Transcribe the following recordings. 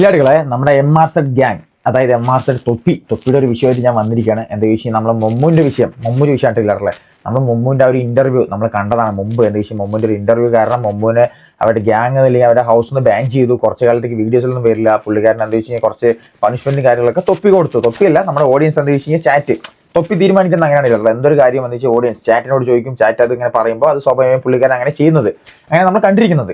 കില്ലാടികളെ നമ്മുടെ M R Z gang അതായത് M R Z Thoppi തൊപ്പിയുടെ ഒരു വിഷയമായിട്ട് ഞാൻ വന്നിരിക്കുകയാണ്. എന്താ വിഷയം നമ്മളെ മൊമ്മുവിന്റെ വിഷയം മമ്മൂന്റെ വിഷയമായിട്ട് കില്ലാടല്ലേ നമ്മൾ മൊമ്മുവിന്റെ ആ ഒരു ഇന്റർവ്യൂ നമ്മൾ കണ്ടതാണ് മുമ്പ്. എന്താ വിഷയം മൊമ്മുവിന്റെ ഒരു ഇന്റർവ്യൂ കാരണം മൊമ്മുവിനെ അവരുടെ ഗ്യാങ് അല്ലെങ്കിൽ അവരുടെ ഹൗസ് നിന്ന് ബാൻ ചെയ്തു. കുറച്ച് കാലത്തേക്ക് വീഡിയോസിലൊന്നും വരില്ല. പുള്ളിക്കാരൻ എന്താ വെച്ച് കഴിഞ്ഞാൽ കുറച്ച് പണിഷ്മെന്റും കാര്യങ്ങളൊക്കെ തൊപ്പി കൊടുത്തു. തൊപ്പിയല്ല നമ്മുടെ ഓഡിയൻസ് എന്താ വെച്ച് കഴിഞ്ഞാൽ ചാറ്റ് തൊപ്പി തീരുമാനിക്കുന്ന അങ്ങനെയാണ് ഇല്ലല്ലോ എന്തൊരു കാര്യം എന്ന് വെച്ചാൽ ഓഡിയൻസ് ചാറ്റിനോട് ചോദിക്കും ചാറ്റ് അത് ഇങ്ങനെ പറയുമ്പോൾ അത് സ്വാഭാവികമായും പുള്ളിക്കാരൻ അങ്ങനെ ചെയ്യുന്നത്. അങ്ങനെ നമ്മൾ കണ്ടിരിക്കുന്നത്.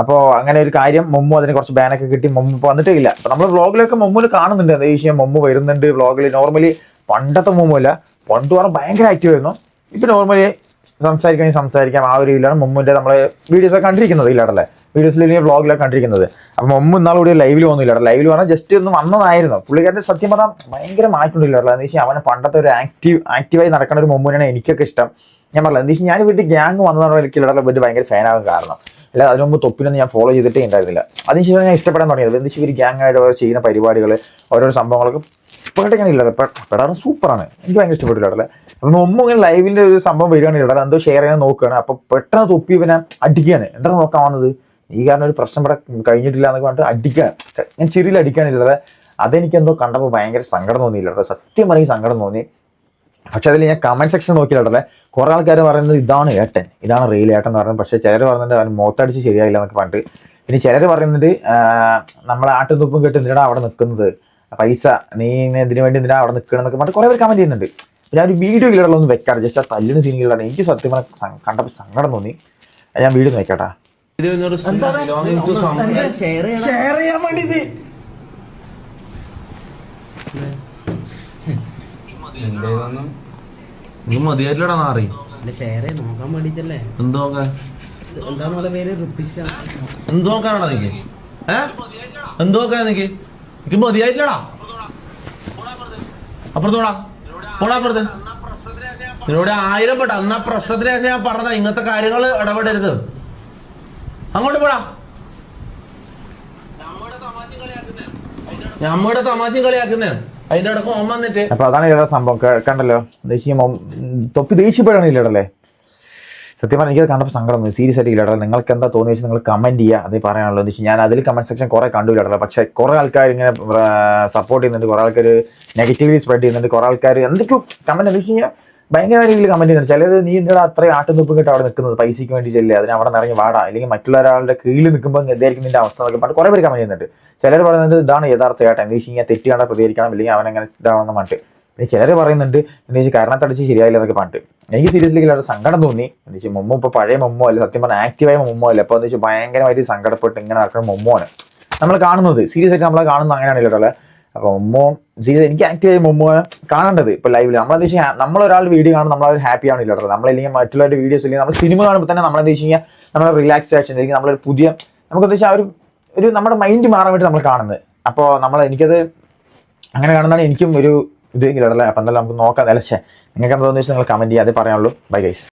അപ്പോൾ അങ്ങനെ ഒരു കാര്യം മമ്മു അതിന് കുറച്ച് ബാനൊക്കെ കിട്ടി. മമ്മു ഇപ്പോൾ വന്നിട്ടില്ല അപ്പോൾ നമ്മൾ വ്ളോഗിലൊക്കെ മൊമ്മുന് കാണുന്നുണ്ട്. എന്താ വിഷയം? മമ്മു വരുന്നുണ്ട് വ്ളോഗിൽ നോർമലി പണ്ടത്തെ മമ്മുല്ല പണ്ട് പറഞ്ഞാൽ ഭയങ്കര ആക്റ്റീവ് ആയിരുന്നു. ഇപ്പോൾ നോർമലി സംസാരിക്കണമെങ്കിൽ സംസാരിക്കാം. ആ ഒരു ഇതിലാണ് മമ്മുവിന്റെ നമ്മൾ വീഡിയോസൊക്കെ കണ്ടിരിക്കുന്നത് ഇല്ലാടല്ലേ വീഡിയോസിൽ ഇല്ലെങ്കിൽ വ്ളോഗിലൊക്കെ കണ്ടിരിക്കുന്നത്. അപ്പോൾ മമ്മു ഇന്നാൾ കൂടി ലൈവിൽ വന്നില്ല ലൈവിൽ പറഞ്ഞാൽ ജസ്റ്റ് ഒന്ന് വന്നതായിരുന്നു. പുള്ളിക്കാരന്റെ സത്യം പറഞ്ഞാൽ ഭയങ്കര മാറ്റമുണ്ടല്ലോ എന്ന് വെച്ചാൽ അവനെ പണ്ടത്തെ ഒരു ആക്റ്റീവ് ആക്റ്റീവായി നടക്കുന്ന ഒരു മമ്മുവിനാണ് എനിക്കൊക്കെ ഇഷ്ടം. ഞാൻ പറഞ്ഞില്ല എന്താ വെച്ചാൽ ഞാൻ വീട്ടിൽ ഗ്യാങ് വന്നതാണ് എനിക്ക് പറ്റി ഭയങ്കര ഫാനാകാൻ കാരണം. അല്ല അതിനു മുമ്പ് തൊപ്പിനൊന്നും ഞാൻ ഫോളോ ചെയ്തിട്ടേ ഉണ്ടായിരുന്നില്ല. അതിനുശേഷം ഞാൻ ഇഷ്ടപ്പെടാൻ തുടങ്ങിയത്. എന്ത് വെച്ചാൽ ഇവർ ഗ്യാങ് ആയിട്ട് അവർ ചെയ്യുന്ന പരിപാടികൾ ഓരോരോ സംഭവങ്ങളൊക്കെ പെട്ടെന്ന് ഇല്ല പെടാറ് സൂപ്പറാണ്. എനിക്ക് ഭയങ്കര ഇഷ്ടപ്പെട്ടില്ല ഇടല അപ്പം മുമ്പ് ഇങ്ങനെ ലൈവിന്റെ ഒരു സംഭവം വരികയാണ് ഇടല എന്തോ ഷെയർ ചെയ്യാൻ നോക്കുകയാണ്. അപ്പോൾ പെട്ടെന്ന് തൊപ്പി ഇവനെ അടിക്കുകയാണ്. എന്താണ് നോക്കാൻ വന്നത്? ഈ കാരണം ഒരു പ്രശ്നം ഇവിടെ കഴിഞ്ഞിട്ടില്ല എന്നൊക്കെ പറഞ്ഞിട്ട് അടിക്കാൻ ഞാൻ ചിരിയിൽ അടിക്കാനില്ലത് അതെനിക്ക് എന്തോ കണ്ടപ്പോൾ ഭയങ്കര സങ്കടം തോന്നിയില്ല സത്യം പറയും സങ്കടം തോന്നി. പക്ഷെ അതിൽ ഞാൻ കമന്റ് സെക്ഷൻ നോക്കിയിട്ടല്ലേ കുറെ ആൾക്കാർ പറയുന്നത് ഇതാണ് ഏട്ടൻ. ഇതാണ് റെയിൽ ഏട്ടൻ എന്ന് പറയുന്നത്. പക്ഷേ ചിലർ പറയുന്നുണ്ട് അവൻ മുഖത്തടിച്ച് ശരിയായില്ല എന്നൊക്കെ പറഞ്ഞിട്ട്. പിന്നെ ചിലർ പറയുന്നുണ്ട് നമ്മളെ ആട്ടും തുപ്പും കേട്ട് എന്തിനാ അവിടെ നിൽക്കുന്നത് പൈസ നീ ഇതിനു വേണ്ടി എന്തിനാ അവിടെ നിൽക്കണം എന്നൊക്കെ പറഞ്ഞിട്ട് കുറെ പേര് കമന്റ് ചെയ്യുന്നുണ്ട്. ഞാൻ ഒരു വീഡിയോ ഇല്ലാതെ ഒന്ന് വെക്കാറ് ജസ്റ്റ് ആ തല്ലിന് സീനുകളാണ് എനിക്ക് സത്യം പറഞ്ഞ കണ്ടപ്പോൾ സങ്കടം തോന്നി. ഞാൻ വീഡിയോ നോക്കട്ടാ ഷെയർ ചെയ്യാൻ വേണ്ടിട്ട്. ഇത് മതിയായിട്ടില്ലടാ നാറി. ചെയ്ത് നോക്കാൻ വേണ്ടിട്ടല്ലേ? എന്ത് നോക്കാൻ? എന്താ നമ്മളെ പേര്? റുപ്പിച്ച എന്ത് നോക്കാനാടാ നിക്ക് ഏ? എന്ത് നോക്കാൻ നിക്ക് എനിക്ക് മതിയായിട്ടില്ലടാ. അപ്പുറത്തോടാ. പോടാ അപ്പുറത്ത്. നിന്നോട് ആയിരം പെട്ട അന്നാ പ്രശ്നത്തിന് ശേഷം ഞാൻ പറഞ്ഞ ഇങ്ങനത്തെ കാര്യങ്ങൾ ഇടപെടരുത്. അങ്ങോട്ട് പോടാ. നമ്മുടെ തമാശയും കളിയാക്കുന്നേ. അതിന്റെ ഓം വന്നിട്ട്. അപ്പൊ അതാണ് ഇതാ സംഭവം. കണ്ടല്ലോ? ദേശീയ തൊപ്പി ദേഷ്യപ്പെടാണ് ഇല്ലടല്ലേ സത്യം പറഞ്ഞാൽ എനിക്കത് കണ്ടപ്പോൾ സങ്കടം സീരിയസ് ആയിട്ട് ഇല്ലടല്ലേ? നിങ്ങൾക്ക് എന്താ തോന്നി വെച്ചാൽ നിങ്ങൾ കമന്റ് ചെയ്യുക അതേ പറയാനുള്ളത് എന്ന് വെച്ചാൽ ഞാൻ അതിൽ കമന്റ് സെക്ഷൻ കുറെ കണ്ടു ഇല്ലടല്ലേ പക്ഷെ കുറെ ആൾക്കാർ ഇങ്ങനെ സപ്പോർട്ട് ചെയ്യുന്നുണ്ട്. കുറെ ആൾക്കാർ നെഗറ്റീവ്ലി സ്പ്രെഡ് ചെയ്യുന്നുണ്ട്. കുറെ ആൾക്കാർ എന്തൊക്കെയോ കമന്റ് എന്താ വെച്ച് കഴിഞ്ഞാൽ ഭയങ്കര രീതിയിൽ കമന്റ് ചെയ്യുന്നത് ചിലർ നീ എന്താ അത്രയും ആട്ടും തുപ്പും കേട്ട് അവിടെ നിൽക്കുന്നത് പൈസയ്ക്ക് വേണ്ടിയിട്ടല്ലേ അതിന് അവിടെ നിറഞ്ഞ് വാടാ. അല്ലെങ്കിൽ മറ്റുള്ള ഒരാളുടെ കീഴിൽ നിൽക്കുമ്പോൾ എന്തായിരിക്കും നിന്റെ അവസ്ഥ എന്നൊക്കെ പറഞ്ഞിട്ട് കുറെ പേര് കമന്റ് ചെയ്യുന്നുണ്ട്. ചിലർ പറയുന്നത് ഇതാണ് യഥാർത്ഥ ഏട്ടൻ എന്താ വെച്ച് കഴിഞ്ഞാൽ തെറ്റി പ്രതികരിക്കണം അല്ലെങ്കിൽ അവൻ അങ്ങനെ ഇതാവണമെന്ന് പറഞ്ഞിട്ട്. ചിലർ പറയുന്നുണ്ട് എന്താ വെച്ചാൽ കാരണത്തടിച്ച് ശരിയായില്ല എന്നൊക്കെ പറഞ്ഞിട്ട്. എനിക്ക് സീരിയസ്ലി ഒരു സങ്കടം തോന്നി. എന്താ വെച്ചാൽ മുമ്പ് ഇപ്പോൾ പഴയ മുമ്പോ അല്ല? സത്യം പറഞ്ഞാൽ ആക്റ്റീവായ മുമ്പോ അല്ല? അപ്പോൾ എന്താ വെച്ചാൽ ഭയങ്കരമായിട്ട് സങ്കടപ്പെട്ട് ഇങ്ങനെ നടക്കുന്ന ആണ്. നമ്മൾ കാണുന്നത് സീരിയസ് ആയിട്ട് നമ്മൾ കാണുന്നത് അങ്ങനെയാണ് മുമ്പോ സീരിയസ് എനിക്ക് ആക്റ്റീവായ മുമ്പോ കാണേണ്ടത് ഇപ്പൊ ലൈവിൽ നമ്മളെന്ത് വെച്ചാൽ നമ്മളൊരാളുടെ വീഡിയോ കാണുമ്പോൾ നമ്മളൊരു ഹാപ്പി ആണ് ഇല്ലല്ലോ നമ്മളല്ലെങ്കിൽ മറ്റുള്ളവരുടെ വീഡിയോസ് ഇല്ലെങ്കിൽ നമ്മൾ സിനിമ കാണുമ്പോൾ തന്നെ നമ്മളെന്ത് വെച്ച് കഴിഞ്ഞാൽ നമ്മൾ റിലാക്സേഷൻ അല്ലെങ്കിൽ നമ്മളൊരു പുതിയ നമുക്കെന്താ വെച്ചാൽ ഒരു ഒരു നമ്മുടെ മൈൻഡ് മാറാൻ വേണ്ടി നമ്മൾ കാണുന്നത്. അപ്പോൾ നമ്മൾ എനിക്കത് അങ്ങനെ കാണുന്നതാണ് എനിക്കും ഒരു ഇത് ഇല്ലല്ലേ അപ്പം എന്തായാലും നമുക്ക് നോക്കാം. അല്ലേ നിങ്ങൾക്ക് എന്താണെന്ന് വെച്ചാൽ നിങ്ങൾ കമന്റ് ചെയ്യാതെ പറയാനുള്ളൂ. Bye guys